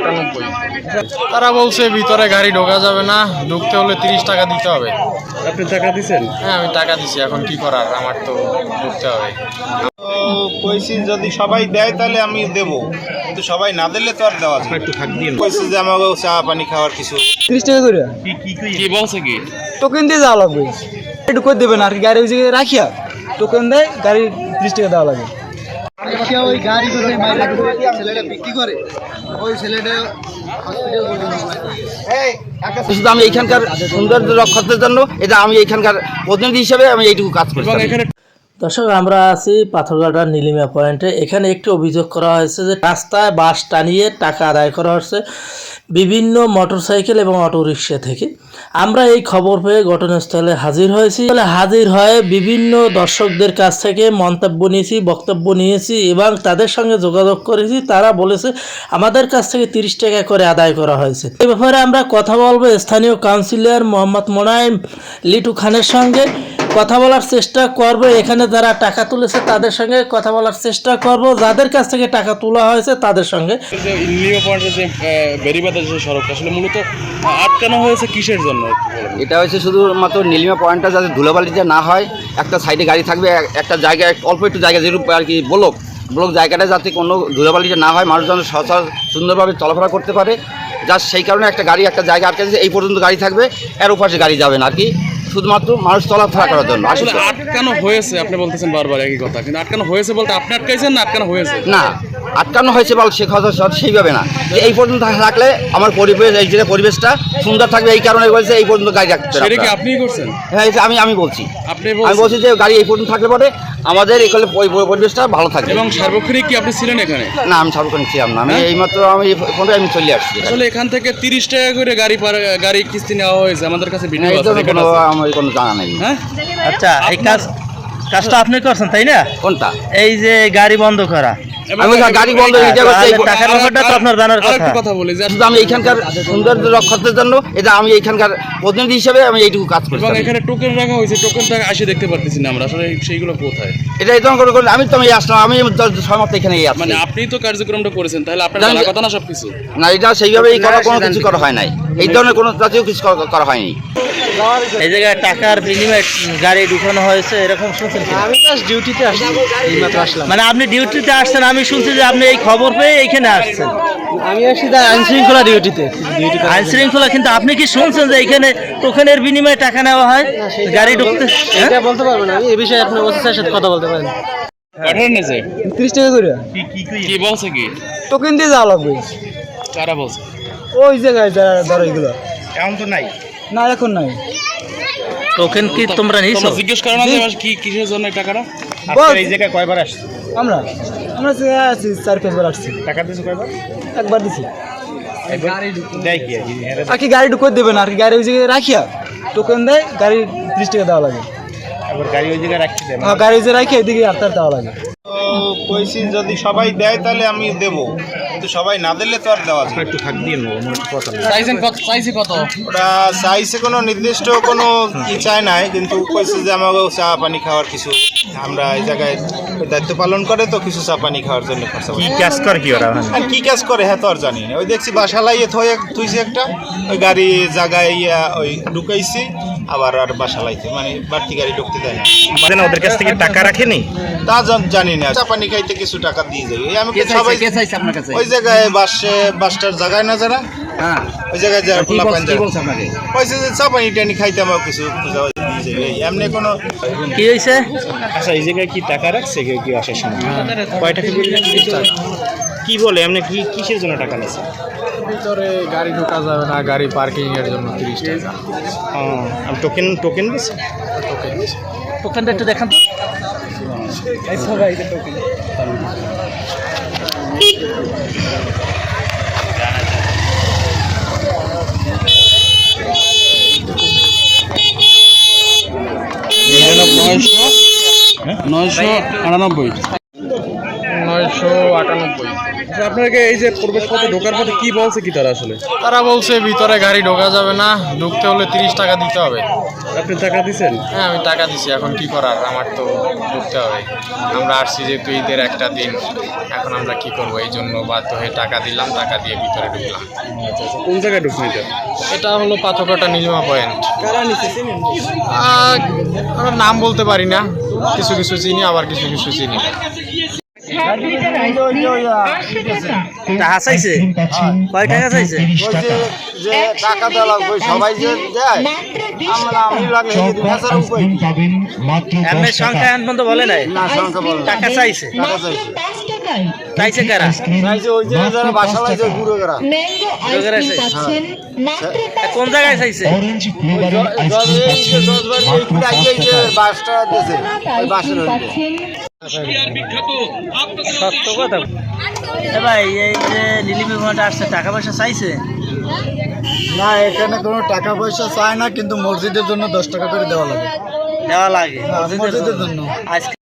আটানব্বই তারা বলছে ভিতরে গাড়ি ঢোকা যাবে না ঢুকতে হলে তিরিশ টাকা দিতে হবে। আপনি টাকা দিছেন? হ্যাঁ আমি টাকা দিছি এখন কি করার? আমার তো ঢুকতে হবে। কইছি যদি সবাই দেয় তাহলে আমি দেব কিন্তু সবাই না দিলে তো আর দেওয়া যায় একটু থাক দিন। কইছি যে আমাকে চা পানি খাওয়ার কিছু। তিরিশ টাকা করে? কি কি কি? বলছে কি? টোকেন দিয়ে যাওয়া লাগবে। একটু করে দেবেন আর কি গাড়ি ওই জায়গায় রাখিয়া? টোকেন দেয় গাড়ি তিরিশ টাকা দেওয়া লাগে। ওই গাড়ি ছেলেটা বিক্রি করে ওই ছেলেটা শুধু আমি এইখানকার সৌন্দর্য রক্ষার জন্য এটা আমি এইখানকার প্রতিনিধি হিসেবে আমি এইটুকু কাজ করি দর্শক আমরা আছি পাথরঘাটার নীলিমা পয়েন্টে। এখানে একটি অভিযোগ করা হয়েছে যে রাস্তায় বাস টানিয়ে টাকা আদায় করা হচ্ছে। বিভিন্ন মোটরসাইকেল এবং অটোরিকশা থেকে। আমরা এই খবর পেয়ে ঘটনাস্থলে হাজির হয়েছি। তাহলে হাজির হয়ে বিভিন্ন দর্শকদের কাছ থেকে মন্তব্য নিয়েছি, বক্তব্য নিয়েছি এবং তাদের সঙ্গে যোগাযোগ করেছি। তারা বলেছে, আমাদের কাছ থেকে তিরিশ টাকা করে আদায় করা হয়েছে। এ ব্যাপারে আমরা কথা বলব স্থানীয় কাউন্সিলর মোহাম্মদ মোনায়েম লিটু খানের সঙ্গে। কথা বলার চেষ্টা করব এখানে যারা টাকা তুলেছে তাদের সঙ্গে কথা বলার চেষ্টা করব। যাদের কাছ থেকে টাকা তোলা হয়েছে তাদের সঙ্গে। যে পয়েন্টের যে বেরিবাদের যে সড়কটা আসলে মূলত আটকানো হয়েছে কিসের জন্য এটা হচ্ছে শুধুমাত্র নীলিমা পয়েন্টটা যাতে ধুলোবালিটা না হয় একটা সাইডে গাড়ি থাকবে একটা জায়গায় অল্প একটু জায়গা যেরূপ আর কি ব্লক ব্লক জায়গাটা যাতে কোনো ধুলোবালিটা না হয় মানুষজন সচল সুন্দরভাবে চলাফেরা করতে পারে। যা সেই কারণে একটা গাড়ি একটা জায়গা আটকে এই পর্যন্ত গাড়ি থাকবে এর ওপাশে গাড়ি যাবে না আর কি। শুধুমাত্র মানুষ চলাফেরা করার জন্য। আসলে আসলে আটকানো হয়েছে আপনি বলতেছেন বারবার একই কথা কিন্তু আটকানো হয়েছে বলতে আপনি আটকাইছেন না আটকানো হয়েছে? না। আটকানো হয়েছে বল সে কথা সব সেইভাবে না। যে এই পর্যন্ত রাখলে আমার পরিবেশ এই যে পরিবেশটা সুন্দর থাকবে এই কারণে বলছে এই পর্যন্ত গাড়ি রাখতে হবে সেটা কি আপনিই করছেন? হ্যাঁ আমি আমি বলছি। আপনি আমি বলছি যে গাড়ি এই পর্যন্ত থাকলে পরে আমাদের এখানে পরি- পরি- পরিবেশটা ভালো থাকবে। এবং সার্বক্ষণিক কি আপনি ছিলেন এখানে? না আমি সার্বক্ষণিক ছিলাম না। আমি হ্যাঁ? এইমাত্র আমি ফোনে আমি চলে আসছি আসলে এখান থেকে তিরিশ টাকা করে গাড়ি গাড়ি কিস্তি নেওয়া হয়েছে। আমাদের কাছে কোনো আমার কোনো জানা নেই। হ্যাঁ? আচ্ছা এই কাজ কাজটা আপনি করছেন তাই না? কোনটা? এই যে গাড়ি বন্ধ করা। আমি গাড়ি বন্ধ যাবে, তাহলে এই- টাকার ব্যাপারটা তো আপনার জানার কথা। কথা বলি যে শুধু আমি এইখানকার সৌন্দর্য রক্ষার জন্য এটা আমি এইখানকার প্রতিনিধি হিসেবে আমি এইটুকু কাজ করছি। এবং এখানে টোকেন রাখা হয়েছে টোকেন টাকা আসে দেখতে পারতেছি না আমরা। আসলে সেইগুলো কোথায়? এটা এই করে আমি তো আমি আসলাম আমি এখানে মানে আপনি তো কার্যক্রমটা করেছেন তাহলে আপনার কথা না সবকিছু? না এটা সেইভাবে এই করা কোনো কিছু করা হয় নাই। এই ধরনের কোনো জাতীয় কিছু করা- হয়নি। এই জায়গায় টাকার বিনিময়ে গাড়ি ঢুকানো হয়েছে এরকম শুনছেন আমি জাস্ট ডিউটিতে আসলাম মানে আপনি ডিউটিতে আসছেন আমি শুনছি যে আপনি এই খবর পেয়ে এইখানে আসছেন। আমি আসছি তার আইন শৃঙ্খলা ডিউটিতে আইন শৃঙ্খলা কিন্তু আপনি কি শুনছেন যে এখানে টোকেনের বিনিময়ে টাকা নেওয়া হয়? গাড়ি ঢুকতে হ্যাঁ? এটা বলতে পারব না আমি এই বিষয়ে আপনার অফিসারের সাথে কথা বলতে পারেন তিরিশ টাকা করে। কি বলছে কি? টোকেন দিয়ে যাওয়া লাগবে। কারা বলছে? ওই জায়গায় যারা ধরো এগুলো। এখন তো নাই। না এখন নাই। টোকেন কি তোমরা নিয়েছো? জিজ্ঞেস করো না যে কি কিসের জন্য টাকাটা বল। এই জায়গায় কয়বার আসছে? আমরা? আমরা আছি চার পাঁচবার আসছি। টাকা দিয়েছে কয়বার? একবার দিছি। আর কি? এরা আর কি গাড়ি ঢুকে দেবেন আর কি গাড়ি ওই জায়গায় রাখিয়া টোকেন দেয় গাড়ি তিরিশ টাকা দেওয়া লাগে। আবার গাড়ি ওই জায়গায় রাখতে দেয় হ্যাঁ গাড়ি যে রাখি এদিকে আটটার দেওয়া লাগে কইছি যদি সবাই দেয় তাহলে আমি দেব। কিন্তু সবাই না দিলে তো আর দেওয়া যায় একটু থাক দিয়ে নেব চাইছেন কত চাইছি কত? ওরা চাইছে কোনো নির্দিষ্ট কোনো ই চায় নাই কিন্তু কইছে যে আমাকে চা পানি খাওয়ার কিছু আমরা এই জায়গায় দায়িত্ব পালন করে তো কিছু চা পানি খাওয়ার জন্য খরচা কি কাজ করে কি ওরা? আর কি কাজ করে হ্যাঁ তো আর জানি না। ওই দেখছি বাসা লাইয়ে থয়ে তুইছে একটা ওই গাড়ি জায়গায় ইয়া ওই ঢুকাইছি আবার আর বাসা লাইতে মানে বাড়তি গাড়ি ঢুকতে দেয় না। মানে ওদের কাছ থেকে টাকা রাখেনি? তা জান- জানি না চা পানি খাইতে কিছু টাকা দিয়ে এই আমি সবাই ওই জায়গায় বাসে বাসটার জায়গায় না যারা ওই জায়গায় যারা খোলা পান কইছে যে চা পানি টানি খাইতে আমার কিছু যাবে এমনি কোনো কি হয়েছে আচ্ছা এই জায়গায় কি টাকা রাখছে কেউ কেউ আসার সময়? কয় টাকা? করে কি বলে? আপনি কি কিসের জন্য টাকা নিচ্ছে ভিতরে গাড়ি ঢোকা যাবে না গাড়ি পার্কিং এর জন্য তিরিশ টাকা। টোকেন টোকেন দিচ্ছে টোকেনটা একটু দেখান তো। নয়শো আটানব্বই নয়শো আটানব্বই। আপনাকে এই যে প্রবেশ পথে ঢোকার পথে কি বলছে কি তারা আসলে? তারা বলছে ভিতরে গাড়ি ঢোকা যাবে না ঢুকতে হলে তিরিশ টাকা দিতে হবে। আপনি টাকা দিছেন? হ্যাঁ আমি টাকা দিছি এখন কি করার? আমার তো ঢুকতে হবে। আমরা আসছি যেহেতু ঈদের একটা দিন এখন আমরা কি করব? এই জন্য বাধ্য হয়ে টাকা দিলাম টাকা দিয়ে ভিতরে ঢুকলাম। আচ্ছা আচ্ছা। কোন জায়গায় ঢুকছেন এটা? এটা হলো পাথরঘাটা নীলিমা পয়েন্ট। আমরা নাম বলতে পারি না কিছু কিছু চিনি আবার কিছু কিছু চিনি টাকা। চাইছে কয় টাকা চাইছে যে টাকা দেওয়া লাগবে সবাই যে দেয়। আমরা আমি লাগলে এমনি সংখ্যা এখন পর্যন্ত বলে নাই? না টাকা চাইছে। টাকা চাইছে। চাইছে কারা? চাইছে ওই যে যারা বাসা লাগছে ঘুরে গেরা লোকেরা চাইছে। কোন জায়গায় চাইছে? বাসটা দিয়েছে ওই বাসের সত্য কথা। এ ভাই এই যে লিলি ঘণ্টা আসছে টাকা পয়সা চাইছে? না এখানে কোনো টাকা পয়সা চায় না কিন্তু মসজিদের জন্য দশ টাকা করে দেওয়া লাগে। দেওয়া লাগে। মসজিদের জন্য। আজকে